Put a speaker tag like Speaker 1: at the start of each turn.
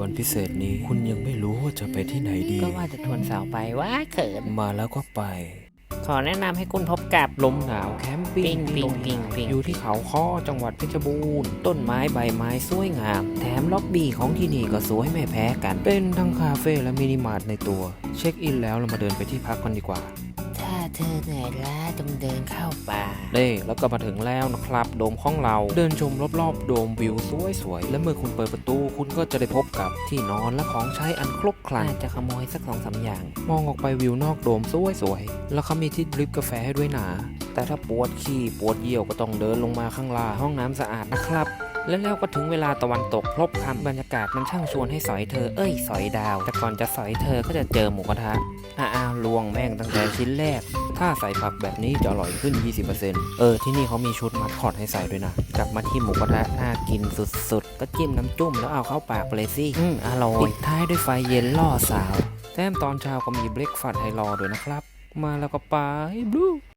Speaker 1: วันพิเศษนี้ คุณยังไม่รู้ว่าจะไปที่ไหนดี
Speaker 2: ก็ว่าจะทวนสาวไปว่าเขิน
Speaker 1: มาแล้วก็ไป
Speaker 2: ขอแนะนำให้คุณพบกับ
Speaker 1: ลมหนาวแคมปิ้ง
Speaker 2: ปิ้ง
Speaker 1: ลม
Speaker 2: ปิ้งปิ้ง
Speaker 1: อยู่ที่เขาค้อจังหวัดเพชรบูรณ์ ต้นไม้ใบไม้สวยงาม แถมล็อบบี้ของที่นี่ก็สวยไม่แพ้กัน เป็นทั้งคาเฟ่และมินิมาร์ทในตัว เช็คอินแล้วเรามาเดินไปที่พักกันดีกว่า
Speaker 2: ถ้าเธอเหนื่อยล้าจงเดินเข้าป่า
Speaker 1: เด้แล้วก็มาถึงแล้วนะครับ โดมของเราเดินชมรอบๆ โดมวิวสวยๆ และเมื่อคุณเปิดประตู คุณก็จะได้พบกับที่นอนและของใช้อันครบครัน
Speaker 2: อาจจะขโมยสักสองสามอย่าง
Speaker 1: มองออกไปวิวนอกโดมสวยๆ แล้วเขามีที่ดริปกาแฟให้ด้วยนะแต่ถ้าปวดขี้ปวดเยี่ยวก็ต้องเดินลงมาข้างล่างห้องน้ำสะอาดนะครับ และแล้วก็ถึงเวลาตะวันตกพลบค่ำบรรยากาศมันช่างชวนให้สอยเธอเอ้ยสอยดาว แต่ก่อนจะสอยเธอก็จะเจอหมูกระทะอ้าวลวงแม่งตั้งแต่ชิ้นแรก ถ้าใส่ผักแบบนี้จะอร่อยขึ้น 20%เออที่นี่เขามีชุดมัดคอดให้ใส่ด้วยนะ กลับมาที่หมูกระทะน่ากินสุดๆ ก็จิ้มน้ำจุ้มแล้วเอาเข้าปากไปเลยสิอืมอร่อยปิดท้ายด้วยไฟเย็นล่อสาวแถมตอนเช้าก็มีเบรกฟาสต์ให้รอด้วยนะครับ มาแล้วก็ไปบลู